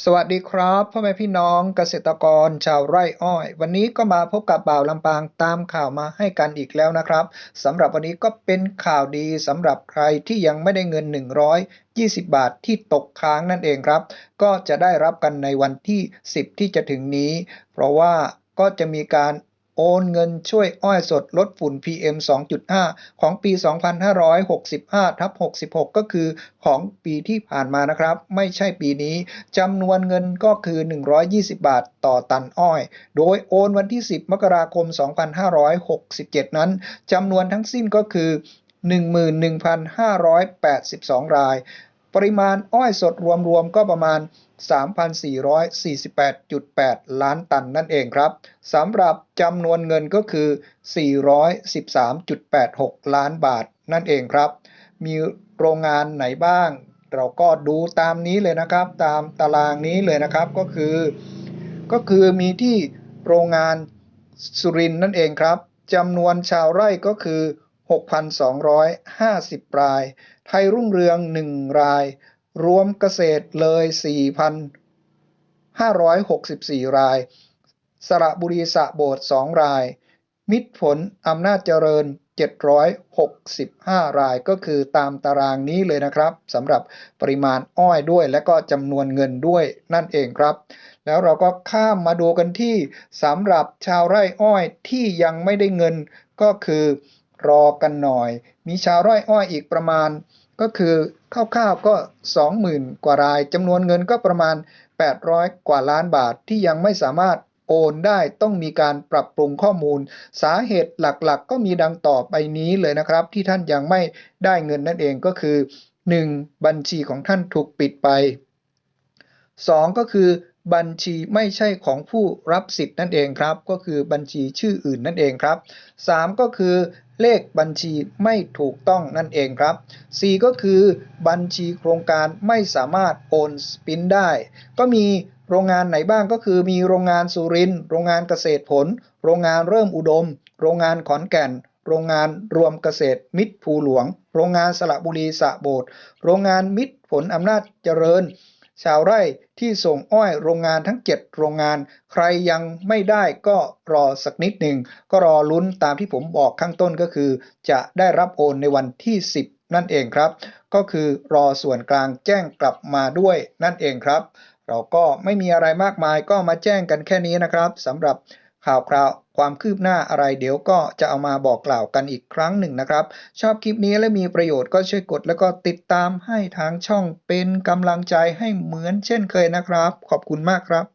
สวัสดีครับพ่อแม่พี่น้องเกษตรกรชาวไร่อ้อย วันนี้ก็มาพบกับบ่าวลำปางตามข่าวมาให้กันอีกแล้วนะครับสำหรับวันนี้ก็เป็นข่าวดีสำหรับใครที่ยังไม่ได้เงิน 120 บาทที่ตกค้างนั่นเองครับ ก็จะได้รับกันในวันที่ 10 ที่จะถึงนี้ เพราะว่าก็จะมีการ โอนเงินช่วยอ้อยสดลดฝุ่น PM 2.5 ของปี 2565ทับ66 ก็คือของปีที่ผ่านมานะครับ ไม่ใช่ปีนี้จำนวนเงินก็คือ 120 บาทต่อตันอ้อย โดยโอนวันที่ 10 มกราคม 2567 นั้นจำนวนทั้งสิ้นก็คือ 11,582 ราย ปริมาณอ้อยสดรวมๆก็ประมาณ 3,448.8 ล้านตันนั่นเองครับสำหรับจำนวนเงินก็คือ 413.86 ล้านบาทนั่นเองครับ มีโรงงานไหนบ้าง เราก็ดูตามนี้เลยนะครับ ตามตารางนี้เลยนะครับก็คือ ก็คือมีที่โรงงานสุรินนั่นเองครับจำนวนชาวไร่ก็คือ 6,250 ราย ไทยรุ่งเรือง 1 ราย รวมเกษตรเลย 4,564 ราย สระบุรีสะโบด2ราย มิตรผลอำนาจเจริญ 765 รายก็คือตามตารางนี้เลยนะครับสำหรับปริมาณอ้อยด้วยและก็จำนวนเงินด้วยนั่นเองครับ แล้วเราก็ข้ามมาดูกันที่สำหรับชาวไร่อ้อยที่ยังไม่ได้เงินก็คือ รอกันหน่อย มีชาวไร่อ้อยอีกประมาณ ก็คือคร่าวๆก็ 20,000 กว่ารายจำนวนเงินก็ประมาณ 800 กว่าล้านบาทที่ยังไม่สามารถโอนได้ต้องมีการปรับปรุงข้อมูล สาเหตุหลักๆ ก็มีดังต่อไปนี้เลยนะครับ ที่ท่านยังไม่ได้เงินนั่นเองก็คือ 1. บัญชีของท่านถูกปิดไป 2. ก็คือบัญชีไม่ใช่ของผู้รับสิทธิ์นั่นเองครับ ก็คือบัญชีชื่ออื่นนั่นเองครับ 3. ก็คือ เลขบัญชีไม่ถูกต้องนั่นเองครับ 4. ก็คือบัญชีโครงการไม่สามารถโอนสปินได้ ก็มีโรงงานไหนบ้างก็คือมีโรงงานสุรินโรงงานเกษตรผล โรงงานเริ่มอุดม โรงงานขอนแก่น โรงงานรวมเกษตรมิตรภูหลวง โรงงานสระบุรีสะโบดโรงงานมิตรผลอำนาจเจริญ ชาวไร่ที่ส่งอ้อยโรงงานทั้ง 7 โรงงาน ใครยังไม่ได้ก็รอสักนิดหนึ่ง ก็รอลุ้นตามที่ผมบอกข้างต้นก็คือ จะได้รับโอนในวันที่ 10 นั่นเองครับ ก็คือรอส่วนกลางแจ้งกลับมาด้วยนั่นเองครับ เราก็ไม่มีอะไรมากมายก็มาแจ้งกันแค่นี้นะครับสำหรับข่าวคราว ความคืบหน้าอะไรเดี๋ยวก็จะเอามาบอกกล่าวกันอีกครั้งหนึ่งนะครับ ชอบคลิปนี้และมีประโยชน์ก็ช่วยกดแล้วก็ติดตามให้ทางช่องเป็นกำลังใจให้เหมือนเช่นเคยนะครับ ขอบคุณมากครับ